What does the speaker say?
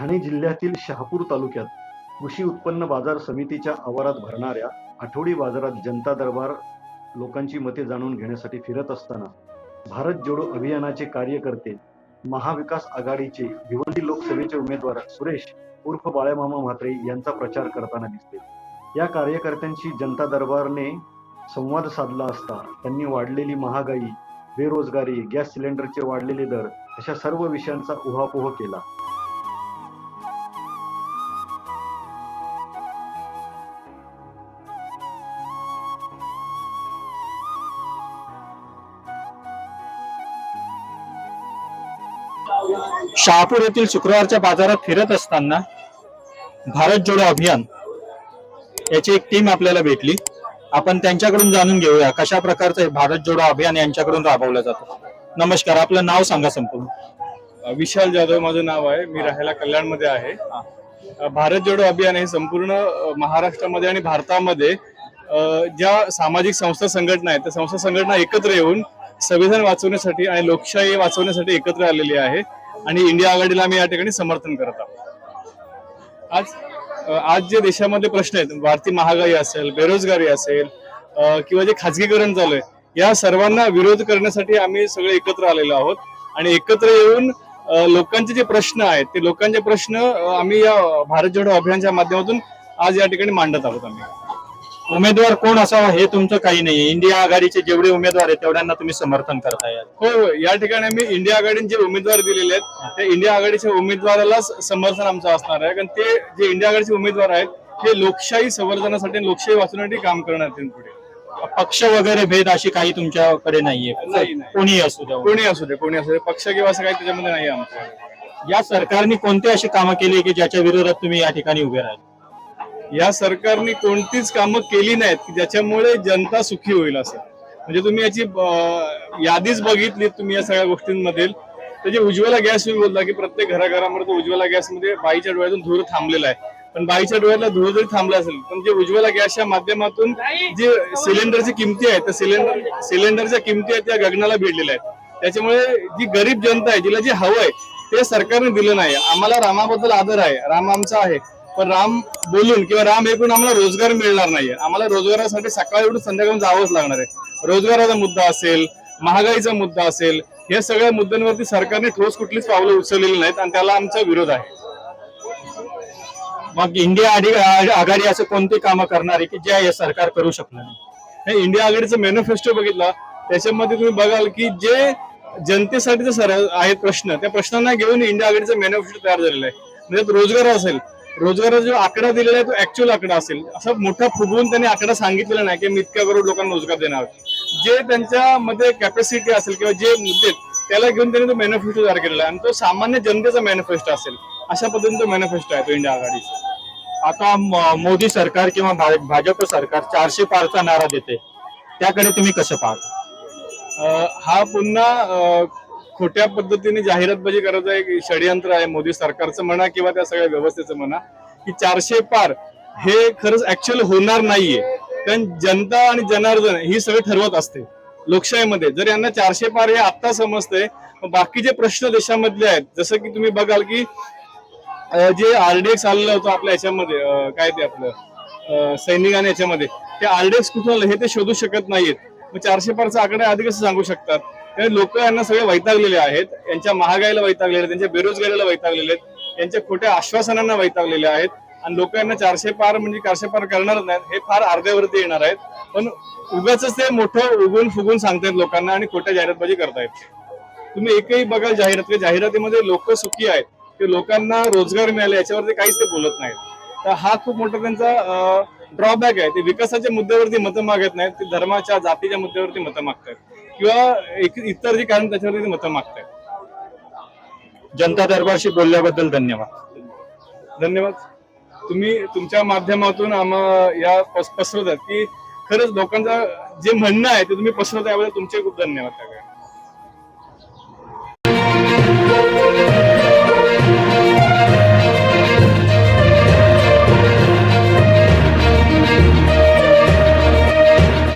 ठाणे जिल्ह्यातील शहापूर तालुक्यात कृषी उत्पन्न बाजार समितीच्या आवारात भरणाऱ्या आठवडी बाजारात जनता दरबार लोकांची मते जाणून घेण्यासाठी फिरत असताना भारत जोडो अभियानाचे कार्यकर्ते महाविकास आघाडीचे भिवंडी लोकसभेचे उमेदवार सुरेश उर्फ बाळ्यामामा म्हात्रे यांचा प्रचार करताना दिसते. या कार्यकर्त्यांशी जनता दरबारने संवाद साधला असता त्यांनी वाढलेली महागाई बेरोजगारी गॅस सिलेंडरचे वाढलेले दर अशा सर्व विषयांचा उहापोह केला. शहापूर येथील शुक्रवारच्या बाजारात फिरत असताना भारत जोडो अभियान याची एक टीम आपल्याला भेटली. आपण त्यांच्याकडून जाणून घेऊया कशा प्रकारचं हे भारत जोडो अभियान यांच्याकडून राबवलं जातं. नमस्कार आपलं नाव सांगा संपूर्ण. विशाल जाधव माझं नाव आहे. मी राहायला कल्याणमध्ये आहे. अ, भारत जोडो अभियान हे संपूर्ण अ, महाराष्ट्रामध्ये आणि भारतामध्ये अ, ज्या सामाजिक संस्था संघटना आहेत त्या संस्था संघटना एकत्र येऊन संविधान वाचवण्यासाठी आणि लोकशाही वाचवण्यासाठी एकत्र आलेली आहे. आणि इंडिया आघाडीला आम्ही या ठिकाणी समर्थन करत आहोत. आज आज जे देशामध्ये प्रश्न आहेत वाढती महागाई असेल बेरोजगारी असेल किंवा जे खाजगीकरण चालू आहे या सर्वांना विरोध करण्यासाठी आम्ही सगळे एकत्र आलेलो आहोत. आणि एकत्र येऊन लोकांचे जे प्रश्न आहेत ते लोकांचे प्रश्न आम्ही या भारत जोडो अभियानच्या माध्यमातून आज या ठिकाणी मांडत आहोत आम्ही. उमेदवार कोण असावा हे तुमचं काही नाही इंडिया आघाडीचे जेवढे उमेदवार आहेत तेवढ्यांना तुम्ही समर्थन करताय. हो हो. या ठिकाणी आम्ही इंडिया आघाडीने जे उमेदवार दिलेले आहेत त्या इंडिया आघाडीच्या उमेदवारालाच समर्थन आमचं असणार आहे. कारण ते जे इंडिया आघाडीचे उमेदवार आहेत हे लोकशाही संवर्धनासाठी लोकशाही वाचवण्यासाठी काम करणार आहेत पुढे. पक्ष वगैरे भेद अशी काही तुमच्याकडे नाहीये. नाही, नाही. कोणी असू द्या. कोणी असू दे कोणी असू दे. पक्ष किंवा असं काही त्याच्यामध्ये नाही आमचं या सरकारने कोणती अशी कामं केली की ज्याच्या विरोधात तुम्ही या ठिकाणी उभे राहिले? या सरकारने कोणतीच कामं केली नाहीत की ज्याच्यामुळे जनता सुखी होईल असं. म्हणजे तुम्ही याची यादीच बघितली तुम्ही या सगळ्या गोष्टींमध्ये तर जे उज्ज्वला गॅस मी बोलला की प्रत्येक घराघरामध्ये तो उज्ज्वला गॅसमध्ये बाईच्या डोळ्यातून धूर थांबलेला आहे. पण बाईच्या डोळ्यातला धूर जरी थांबला असेल पण जे उज्ज्वला गॅसच्या माध्यमातून जे सिलेंडरची किमती आहेत त्या सिलेंडर सिलेंडरच्या किमती आहेत त्या गगनाला भिडलेल्या आहेत. त्याच्यामुळे जी गरीब जनता आहे जिला जे हवं आहे ते सरकारने दिलं नाही. आम्हाला रामाबद्दल आदर आहे. राम आमचा आहे. पण राम बोलून किंवा राम ऐकून आम्हाला रोजगार मिळणार नाहीये. आम्हाला रोजगारासाठी सकाळी उठून संध्याकाळून जावंच लागणार आहे. रोजगाराचा मुद्दा असेल महागाईचा मुद्दा असेल या सगळ्या मुद्द्यांवरती सरकारने ठोस कुठलीच पावलं उचललेली नाहीत आणि त्याला आमचा विरोध आहे. मग इंडिया आघाडी असं कोणती कामं करणार आहे की ज्या हे सरकार करू शकणार नाही? हे इंडिया आघाडीचा मॅनिफेस्टो बघितला. त्याच्यामध्ये तुम्ही बघाल की जे जनतेसाठी सर आहेत प्रश्न त्या प्रश्नांना घेऊन इंडिया आघाडीचं मॅनिफेस्टो तयार झालेलं आहे. म्हणजे रोजगार असेल रोजगाराचा जो आकडा दिलेला आहे तो ऍक्च्युअल आकडा असेल. असं मोठा फुगवून त्यांनी आकडा सांगितलेला नाही की मी इतक्या करोड लोकांना रोजगार देणार. आहोत. जे त्यांच्यामध्ये कॅपॅसिटी असेल किंवा जे मुद्दे त्याला घेऊन त्यांनी तो मॅनिफेस्टो तयार केलेला आहे. आणि तो सामान्य जनतेचा मॅनिफेस्टो असेल अशा पद्धतीने तो मॅनिफेस्टो आहे तो इंडिया आघाडीचा. आता मोदी सरकार किंवा भा- भाजप सरकार चारशे पारचा नारा देते. त्याकडे तुम्ही कसं पाहता? हा पुन्हा खोट्या पद्धतीने जाहिरातबाजी करायचं एक षडयंत्र आहे मोदी सरकारचं म्हणा किंवा त्या सगळ्या व्यवस्थेचं म्हणा की चारशे पार हे खरंच ऍक्च्युअल होणार नाहीये. कारण जनता आणि जनार्दन ही सगळं ठरवत असते. लोकशाहीमध्ये जर यांना चारशे पार हे आत्ता समजतंय बाकीचे प्रश्न देशामधले आहेत जसं की तुम्ही बघाल की जे आरडीएक्स आलेलं होतं आपल्या याच्यामध्ये काय ते आपलं सैनिकाने याच्यामध्ये ते आरडीएक्स कुठून हे ते शोधू शकत नाहीत मग चारशे पारचा आकडा आधी कसं सांगू शकतात? लोक यांना सगळे वैतागलेले आहेत. यांच्या महागाईला वैतागलेले आहेत. त्यांच्या बेरोजगारीला वैतागलेले आहेत. यांच्या खोट्या आश्वासनांना वैतागलेले आहेत. आणि लोक यांना चारशे पार म्हणजे चारशे पार करणारच नाहीत. हे फार अर्ध्यावरती येणार आहेत. पण उगाच ते मोठं उगून फुगून सांगतायत लोकांना आणि खोट्या जाहिरातबाजी करतायत. तुम्ही एकही बघा जाहिरात जाहिरातीमध्ये लोक सुखी आहेत. की लोकांना रोजगार मिळाले याच्यावरती काहीच ते बोलत नाहीत. तर हा खूप मोठा त्यांचा ड्रॉबॅक आहे. ते विकासाच्या मुद्द्यावरती मतं मागत नाहीत ते धर्माच्या जातीच्या मुद्द्यावरती मतं मागतात. किंवा एक- इतर जे कारण त्याच्यावरती मतं मागतात. जनता दरबारशी बोलल्याबद्दल धन्यवाद. धन्यवाद. तुम्ही तुमच्या माध्यमातून आम्हा या पस- पसरवतात की खरंच लोकांचं जे म्हणणं आहे ते तुम्ही पसरवता याबद्दल तुमचे खूप धन्यवाद